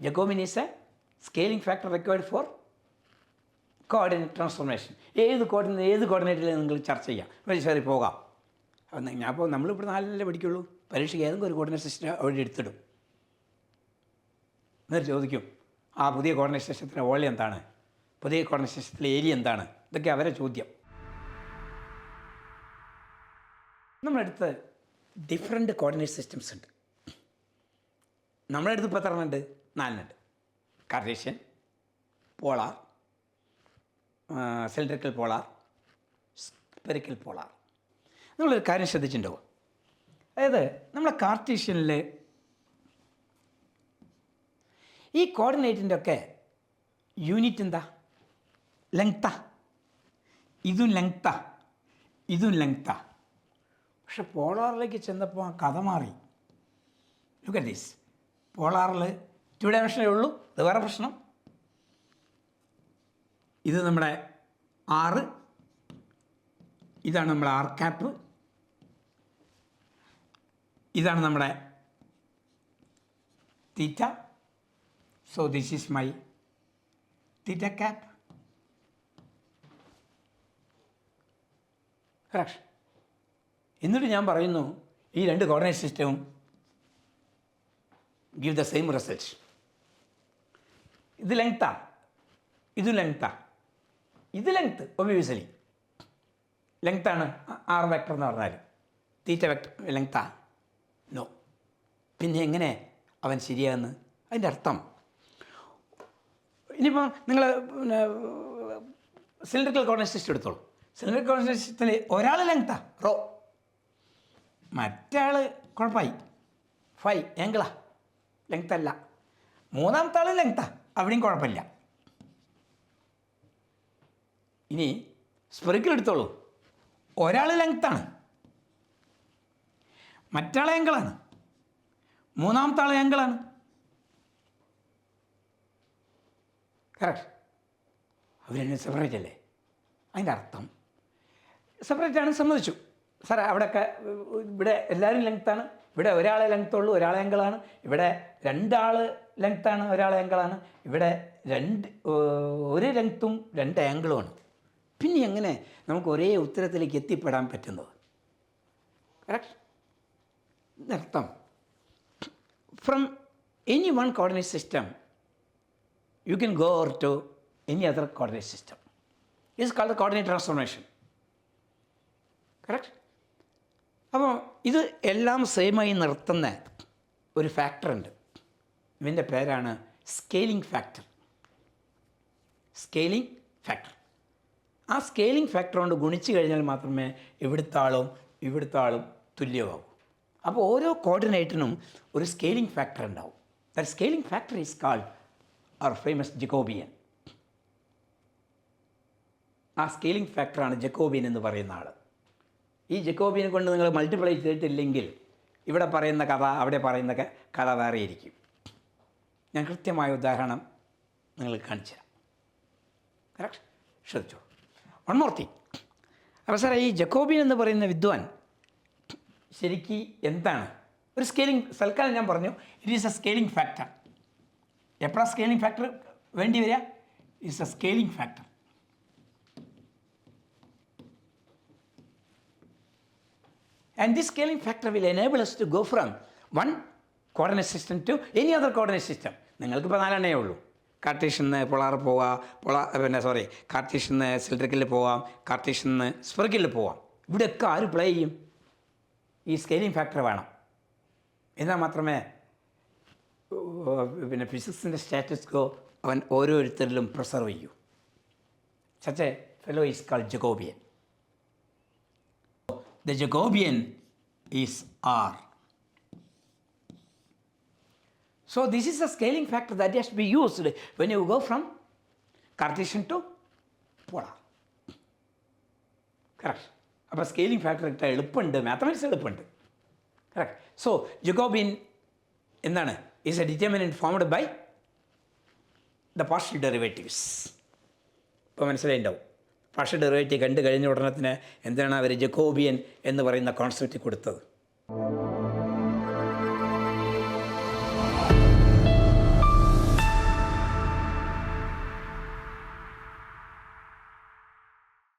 Jacobian is a scaling factor required for coordinate transformation ഏത് coordinate ഏത് കോർഡിനേറ്റിൽ നിങ്ങൾ ചർച്ച ചെയ്യാം വെരി ശരി പോകാം. ഞാൻ അപ്പോൾ നമ്മളിവിടെ നാലിലല്ലേ പഠിക്കുള്ളൂ. പരീക്ഷയ്ക്ക് ഏതെങ്കിലും ഒരു കോർഡിനേറ്റ് സിസ്റ്റം അവിടെ എടുത്തിടും. എന്നിട്ട് ചോദിക്കും ആ പുതിയ കോർഡിനേറ്റ് സിസ്റ്റത്തിന്റെ വോളി എന്താണ്? പുതിയ കോർഡിനേറ്റ് സിസ്റ്റത്തിലെ ഏരിയ എന്താണ്? ഇതൊക്കെ അവരെ ചോദ്യം. നമ്മളടുത്ത് ഡിഫറെന്റ് കോർഡിനേറ്റ് സിസ്റ്റംസ് ഉണ്ട്. നമ്മളെടുത്ത് ഇപ്പോൾ എത്ര എണ്ണമുണ്ട് നാലിനുണ്ട്. Cartesian polar cylindrical polar spherical polar. നിങ്ങളൊരു കാര്യം ശ്രദ്ധിച്ചിട്ടുണ്ടാവും. അതായത് നമ്മളെ കാർട്ടീഷ്യനിൽ ഈ കോർഡിനേറ്റിന്റെ ഒക്കെ യൂണിറ്റ് എന്താ? ലെങ്താ ഇതും ലെങ്താ ഇതും ലെങ്താ പക്ഷെ പോളാറിലേക്ക് ചെന്നപ്പോൾ ആ കഥ മാറി. ലുക്ക് അറ്റ് ദീസ് പോളാറിൽ ടു ഡയമെൻഷനേ ഉള്ളൂ. അത് വേറെ പ്രശ്നം. ഇത് നമ്മുടെ ആറ്. ഇതാണ് നമ്മുടെ ആർ ക്യാപ്പ് ഇതാണ് നമ്മുടെ theta so this is my theta cap correction എന്നിട്ട് ഞാൻ പറയുന്നു ഈ രണ്ട് കോർഡിനേറ്റ് സിസ്റ്റവും ഗിവ് ദ സെയിം റിസൾട്ട് ഇത് ലെങ്താ ഇത് ലെങ്താ ഇത് ലെങ്ത്ത് ഒബ്വിയസ്ലി ലെങ്ത്താണ് ആർ വെക്ടർ എന്ന് പറഞ്ഞാൽ. തീറ്റ വെക്ടർ ലെങ്താ നോ പിന്നെ എങ്ങനെ അവൻ ശരിയാകുന്നു അതിന്റെ അർത്ഥം. ഇനിയിപ്പോൾ നിങ്ങൾ പിന്നെ സിലിണ്ടറിക്കൽ കോർഡിനേറ്റ് സിസ്റ്റം എടുത്തോളൂ. സിലിണ്ടറിക്കൽ കോർഡിനേറ്റ് ഒരാൾ ലെങ്താ റോ മറ്റാൾ കുഴപ്പമായി. ഫൈ ഏങ്കിളാ ലെങ്ത് അല്ല. മൂന്നാമത്തെ ആൾ ലെങ്താ അവിടെയും കുഴപ്പമില്ല. ഇനി സ്പെറിക്കൽ എടുത്തോളൂ. ഒരാൾ ലെങ്ത്താണ്. മറ്റാളെ എങ്കിളാണ് മൂന്നാമത്തെ ആളെ എങ്കിളാണ് കറക്റ്റ് അവരെന്നെ സെപ്പറേറ്റ് അല്ലേ? അതിന്റെ അർത്ഥം. സെപ്പറേറ്റ് ആണ് സമ്മതിച്ചു. സാർ അവിടെയൊക്കെ ഇവിടെ എല്ലാവരും ലെങ്ത്താണ് ഇവിടെ ഒരാളെ ലെങ്ത്തുള്ളൂ ഒരാളെ എങ്കിളാണ് ഇവിടെ രണ്ടാൾ ലെങ്ത്താണ് ഒരാൾ ആംഗിളാണ് ഇവിടെ രണ്ട് ഒരു ലെങ്ത്തും രണ്ട് ആംഗിളുമാണ് പിന്നെ എങ്ങനെ നമുക്ക് ഒരേ ഉത്തരത്തിലേക്ക് എത്തിപ്പെടാൻ പറ്റുന്നത്? കറക്റ്റ് അർത്ഥം from any one coordinate system you can go or to any other coordinate system is call the coordinate transformation correct അപ്പോൾ ഇത് എല്ലാം സെയിമായി നിർത്തുന്ന ഒരു ഫാക്ടർ ഇതിന്റെ പേരാണ് സ്കെയിലിംഗ് ഫാക്ടർ. Scaling factor. ആ സ്കെയിലിംഗ് ഫാക്ടർ കൊണ്ട് ഗുണിച്ചു കഴിഞ്ഞാൽ മാത്രമേ ഇവിടുത്തെ ആളും ഇവിടുത്തെ ആളും തുല്യമാകൂ. അപ്പോൾ ഓരോ കോർഡിനേറ്റിനും ഒരു സ്കെയിലിംഗ് ഫാക്ടർ ഉണ്ടാവും. The scaling factor is called our famous Jacobian ആ സ്കെയിലിംഗ് ഫാക്ടറാണ് ജക്കോബിയൻ എന്ന് പറയുന്ന ആൾ ഈ ജക്കോബിയനെ കൊണ്ട് നിങ്ങൾ മൾട്ടിപ്ലൈ ചെയ്തിട്ടില്ലെങ്കിൽ ഇവിടെ പറയുന്ന കഥ അവിടെ പറയുന്ന കഥ വേറെ ഇരിക്കും ഞാൻ കൃത്യമായ ഉദാഹരണം നിങ്ങൾക്ക് കാണിച്ചു തരാം. കറക്റ്റ് ശ്രദ്ധിച്ചോളൂ. വൺ മോർ സാറേ ഈ ജക്കോബിൻ എന്ന് പറയുന്ന വിദ്വാൻ ശരിക്ക് എന്താണ്? ഒരു സ്കെയിലിംഗ് തൽക്കാലം ഞാൻ പറഞ്ഞു it is a scaling factor എപ്പോഴാണ് സ്കെയിലിംഗ് ഫാക്ടർ വേണ്ടി വരിക? It's a scaling factor and this scaling factor will enable us to go from one coordinate system to any other coordinate system. നിങ്ങൾക്കിപ്പോൾ നാലെണ്ണേ ഉള്ളൂ. കാർട്ടീഷ്യന്ന് പൊളാർ പോവാം പൊളാ പിന്നെ സോറി കാർട്ടീഷ്യൻ നിന്ന് സിലിട്രിക്കിൽ പോവാം കാർട്ടീഷ്യന്ന് സ്പെറിക്കലിൽ പോവാം. ഇവിടെയൊക്കെ ആര് പ്ലേ ചെയ്യും? ഈ സ്കെയിലിംഗ് ഫാക്ടർ വേണം. എന്നാൽ മാത്രമേ പിന്നെ ഫിസിക്സിന്റെ സ്റ്റാറ്റസ്കോ അവൻ ഓരോരുത്തരിലും പ്രിസർവ് ചെയ്യൂ. Such fellow is call Jacobian the Jacobian is R. So this is a scaling factor that has to be used when you go from Cartesian to polar. Correct. അപ്പോൾ scaling factor ഇട്ട എളുപ്പമുണ്ട്. Mathematics എളുപ്പമുണ്ട്. Correct so Jacobian എന്താണ്? Is a determinant formed by the partial derivatives ഇപ്പോൾ മനസ്സിലായിണ്ടാവും. Partial derivative കണ്ടു കഴിഞ്ഞ ഉടനെ തന്നെ എന്താണ് അവർ ജക്കോബിയൻ എന്ന് പറയുന്ന കോൺസെപ്റ്റ് കൊടുത്തത്?